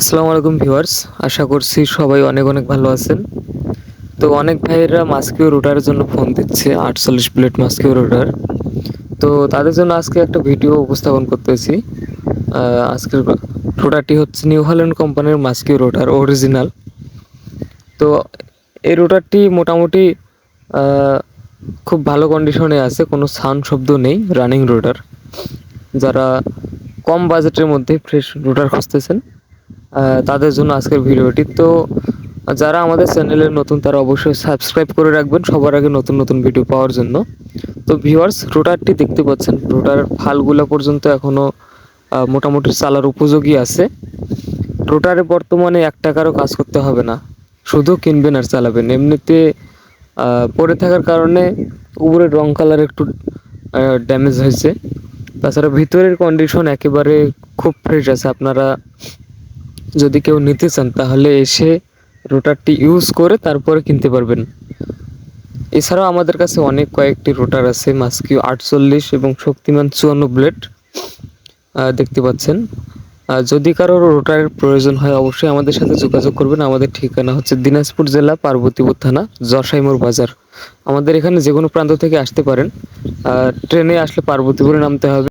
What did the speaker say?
আসসালামু আলাইকুম ভিউয়ার্স, আশা করছি সবাই অনেক অনেক ভালো আছেন। তো অনেক ভাইয়েরা মাস্কিও রুটারের জন্য ফোন দিচ্ছে, আটচল্লিশ প্লেট মাস্কিও রুটার তো তাদের জন্য আজকে একটা ভিডিও উপস্থাপন করতেছি। আজকের রোটারটি হচ্ছে নিউ হল্যান্ড কোম্পানির মাস্কিও রোটার অরিজিনাল। তো এই রোটারটি মোটামুটি খুব ভালো কন্ডিশনে আছে, কোনো সাউন্ড শব্দ নেই রানিং রোটার যারা কম বাজেটের মধ্যে ফ্রেশ রোটার খুঁজতেছেন তাদের জন্য আজকের ভিডিওটি। তো যারা আমাদের চ্যানেলে নতুন, তারা অবশ্যই সাবস্ক্রাইব করে রাখবেন সবার আগে নতুন নতুন ভিডিও পাওয়ার জন্য। তো ভিউয়ার্স রোটারটি দেখতে পাচ্ছেন। রোটার ফালগুলো পর্যন্ত এখনও মোটামুটি চালার উপযোগী আছে। রোটারে বর্তমানে এক টাকারও কাজ করতে হবে না। শুধু কিনবেন আর চালাবেন। এমনিতে পড়ে থাকার কারণে উপরের রং কালার একটু ড্যামেজ হয়েছে। তাছাড়া ভিতরের কন্ডিশন একেবারে খুব ফ্রেশ আছে। আপনারা যদি কেউ নিতে চান, তাহলে এসে রোটারটি ইউজ করে তারপরে কিনতে পারবেন। এছাড়াও আমাদের কাছে অনেক কয়েকটি রোটার আছে মাস্কিও আটচল্লিশ এবং শক্তিমান চুয়ান্ন ব্লেড দেখতে পাচ্ছেন। যদি কারও রোটারের প্রয়োজন হয়, অবশ্যই আমাদের সাথে যোগাযোগ করবেন। আমাদের ঠিকানা হচ্ছে দিনাজপুর জেলা, পার্বতীপুর থানা জশাইমোর বাজার। আমাদের এখানে যে কোনো প্রান্ত থেকে আসতে পারেন। ট্রেনে আসলে পার্বতীপুরে নামতে হবে।